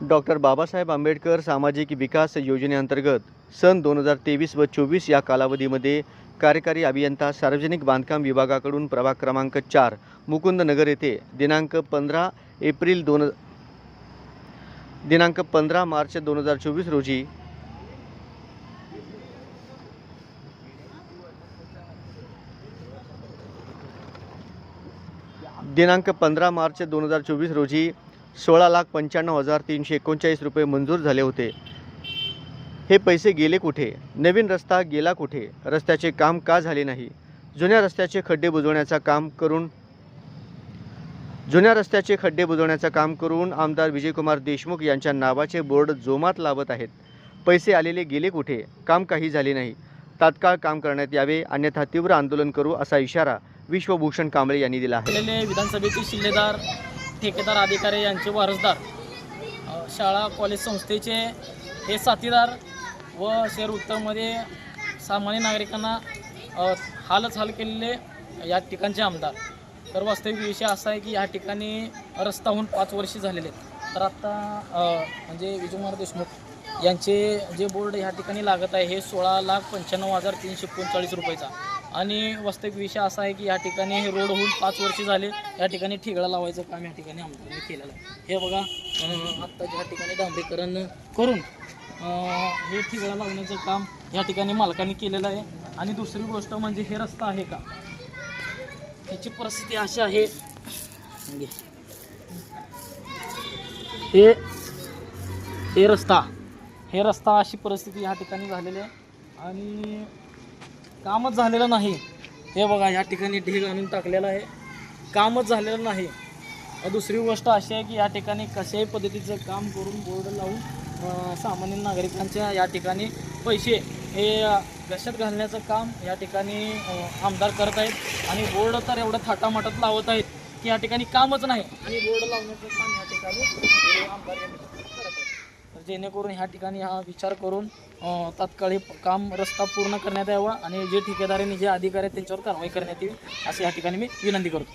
Doctor Babasaheb Ambedkar सामाजिक विकास योजनेअंतर्गत सन दोन हजार तेवीस व चोवीस या कालावधीमध्ये कार्यकारी अभियंता सार्वजनिक बांधकाम विभागाकडून प्रभाग क्रमांक चार मुकुंदनगर येथे दिनांक पंधरा एप्रिल दोन दिनांक पंधरा मार्च दोन हजार चोवीस रोजी दिनांक पंधरा मार्च दोन हजार चोवीस रोजी सोळा लाख पंच्याण्णव हजार तीनशे एकोणचाळीस रुपये मंजूर झाले होते. हे पैसे गेले कुठे? नवीन रस्ता गेला कुठे? रस्त्याचे काम का झाले नाही? जुन्या रस्त्याचे खड्डे बुजवण्याचं काम करून जुन्या रस्त्याचे खड्डे बुजवण्याचं काम करून आमदार विजयकुमार देशमुख यांच्या नावाचे बोर्ड जोमात लावत आहेत. पैसे आलेले गेले कुठे? काम काही झाले नाही. तात्काळ काम करण्यात यावे अन्यथा तीव्र आंदोलन करू असा इशारा विश्वभूषण कांबळे यांनी दिला आहे. विधानसभेचे शिल्लेदार ठेकेदार अधिकारी यांचे वारसदार शाळा कॉलेज संस्थेचे हे साथीदार व शहर उत्तरमध्ये सामान्य नागरिकांना हालच हाल केलेले या ठिकाणचे आमदार. तर वास्तविक विषय असा आहे की या ठिकाणी रस्ता होऊन पाच वर्षे झालेले आहेत. तर आत्ता म्हणजे विजयकुमार देशमुख यांचे जे बोर्ड ह्या ठिकाणी लागत आहे हे सोळा लाख पंच्याण्णव हजार तीनशे एकोणचाळीस रुपयेचा. आणि वास्तविक विषय असा आहे की या ठिकाणी हे रोड होऊन पाच वर्षे झाले. या ठिकाणी ठिगळा लावायचं काम या ठिकाणी आमदारांनी केलेलं आहे. हे बघा आत्ता ज्या ठिकाणी डांबरीकरण करून हे ठिगळा लावण्याचं काम या ठिकाणी मालकांनी केलेलं आहे. आणि दुसरी गोष्ट म्हणजे हे रस्ता आहे का? ह्याची परिस्थिती अशी आहे. हे हे रस्ता हे रस्ता अशी परिस्थिती या ठिकाणी झालेली आहे. आणि कामच झालेलं नाही. हे बघा या ठिकाणी ढीग आणून टाकलेलं आहे. कामच झालेलं नाही. दुसरी गोष्ट अशी आहे की या ठिकाणी कशाही पद्धतीचं काम करून बोर्ड लावून सामान्य नागरिकांच्या या ठिकाणी पैसे हे अ, घशात घालण्याचं काम या ठिकाणी आमदार करत आहेत. आणि बोर्ड तर एवढं थाटामाटात लावत आहेत की या ठिकाणी कामच नाही. आणि बोर्ड लावण्याचं काम या ठिकाणी आमदार या ठिकाणी करत आहेत तर जेणेकरून ह्या ठिकाणी हा विचार करून तात्काळ हे काम रस्ता पूर्ण करण्यात यावा आणि जे ठेकेदारांनी जे अधिकारी आहेत त्यांच्यावर कारवाई करण्यात यावी असं या ठिकाणी मी विनंती करतो.